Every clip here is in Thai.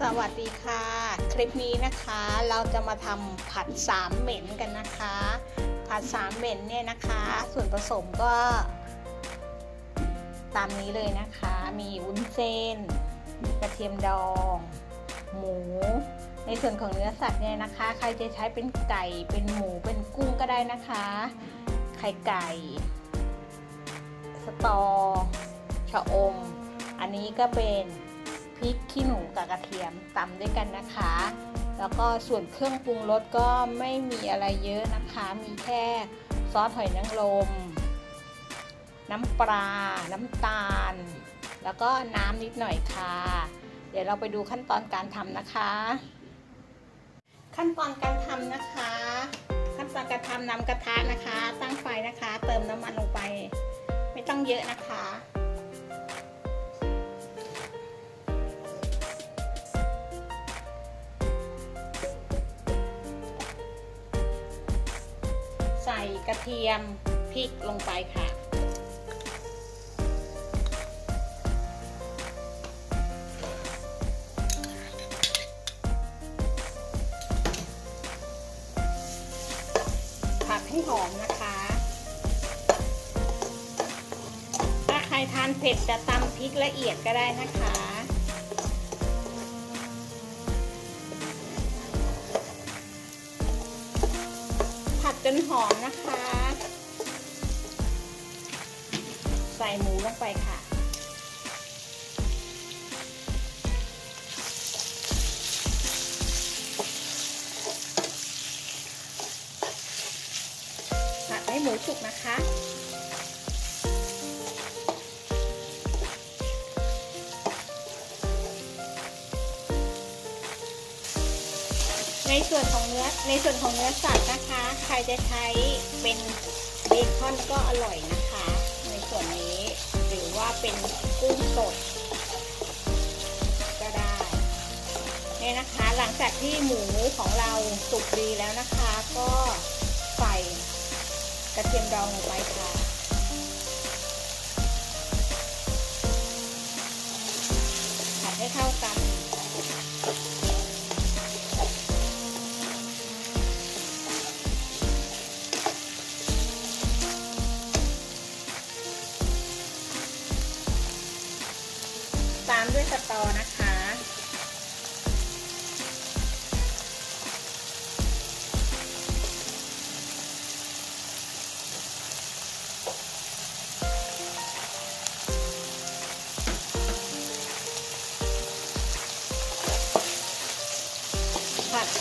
สวัสดีค่ะ คลิปนี้นะคะเราจะมาทำผัดสามเหม็นกันนะคะ ผัดสามเหม็นเนี่ยนะคะ ส่วนผสมก็ ตามนี้เลยนะคะ มีวุ้นเส้น กระเทียมดอง หมู ในส่วนของเนื้อสัตว์เนี่ยนะคะ ใครจะใช้เป็นไก่เป็นหมูเป็นกุ้งก็ได้นะคะ ไข่ไก่ สตอ ชะอม อันนี้ก็เป็น พริกขี้หนูกับกระเทียมตำด้วยกันนะคะ แล้วก็ส่วนเครื่องปรุงรสก็ไม่มีอะไรเยอะนะคะ มีแค่ซอสหอยนางรม น้ำปลา น้ำตาล แล้วก็น้ำนิดหน่อยค่ะ เดี๋ยวเราไปดูขั้นตอนการทำนะคะ ขั้นตอนการทำนะคะ ขั้นตอนการทำนำกระทะนะคะ ตั้งไฟนะคะ เติมน้ำมันลงไป ไม่ต้องเยอะนะคะ กระเทียมพริกลงไปค่ะ ผัดให้หอมนะคะ ถ้าใครทานเผ็ดจะตำพริกละเอียดก็ได้นะคะ จนหอมนะคะ ใส่หมูลงไปค่ะ ผัดให้หมูสุกนะคะ ในส่วนของเนื้อในส่วนของเนื้อสัตว์นะคะ ใครจะใช้เป็นเบคอนก็อร่อยนะคะ ในส่วนนี้หรือว่าเป็นกุ้งสดก็ได้เนี่ยนะคะ หลังจากที่หมูของเราสุกดีแล้วนะคะ ก็ใส่กระเทียมดองลงไปค่ะ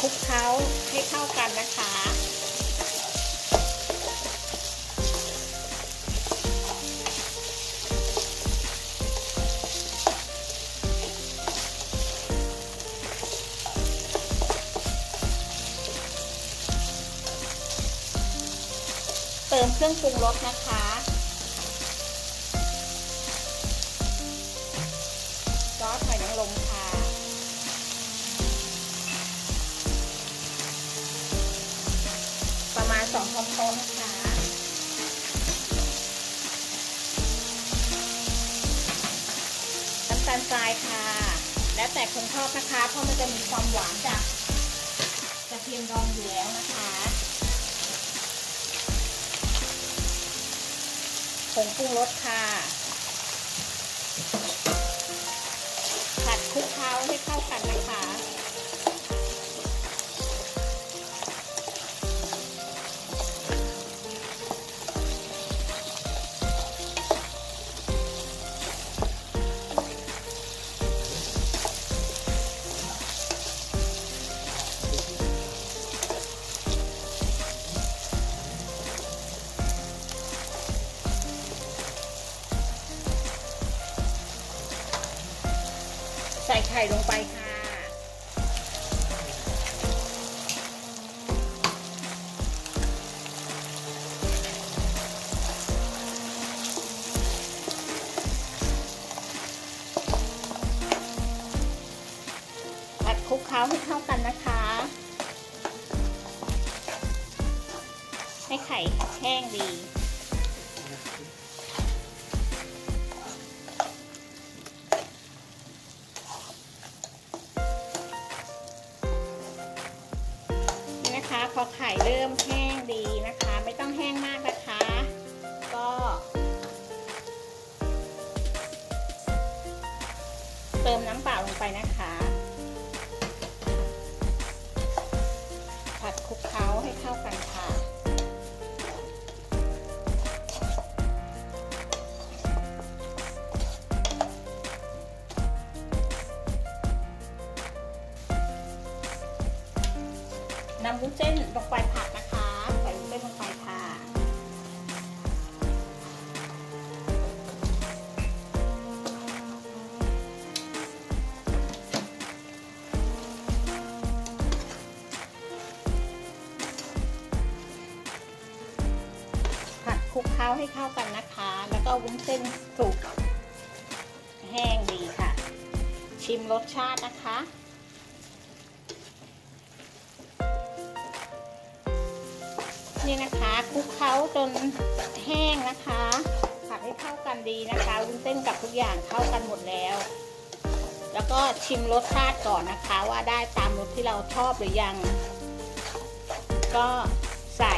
ลุกเคล้าให้เข้ากันนะคะ เติมเครื่องปรุงรสนะคะ ค่ะ แล้วแต่คนชอบนะคะ เพราะมันจะมีความหวานจากกระเทียมดองอยู่แล้วนะคะผงปรุงรสค่ะ ผัดคลุกเคล้าให้เข้ากันนะคะ ไข่ลงไปค่ะ ผัดคลุกเคล้าให้เข้ากันนะคะ ให้ไข่แห้งดี พอไข่เริ่มแห้งดีนะคะ ไม่ต้องแห้งมากนะคะ ก็ เติมน้ำเปล่าลงไปนะคะ นำวุ้นเส้นลงไปผัดนะคะใส่วุ้นเส้นลงไปค่ะผัดคลุกเคล้าให้เข้ากันนะคะ แล้วก็วุ้นเส้นสุกแห้งดีค่ะ ชิมรสชาตินะคะ นี่นะคะคลุกเคล้าจนแห้งนะคะผัดให้เข้ากันดีนะคะวุ้นเส้นกับทุกอย่างเข้ากันหมดแล้ว แล้วก็ชิมรสชาติก่อนนะคะ ว่าได้ตามรสที่เราชอบหรือยัง ก็ใส่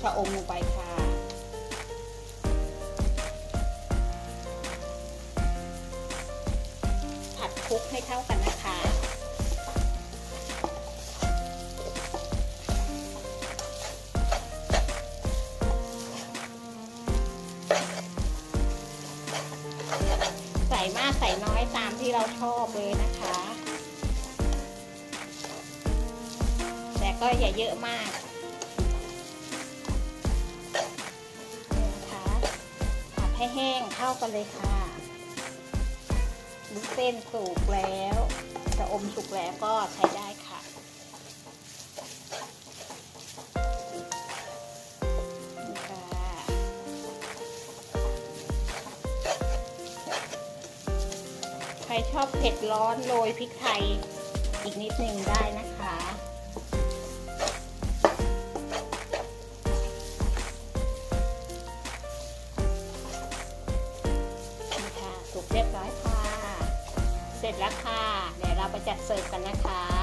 ชะอมลงไปค่ะผัดคลุกให้เข้ากันนะคะ น้อยตามที่เราชอบเลยนะคะ แต่ก็อย่าเยอะมากนะคะผัดให้แห้งเข้ากันเลยค่ะวุ้เส้นสุกแล้วจะอมสุกแล้วก็ใช้ได้ค่ะ รชอบเผ็ดร้อนโรยพริกไทยอีกนิดนึงได้นะคะ นี่ค่ะสุกเรียบร้อยค่ะ เสร็จแล้วค่ะ เดี๋ยวเราไปจัดเสิร์ฟกันนะคะ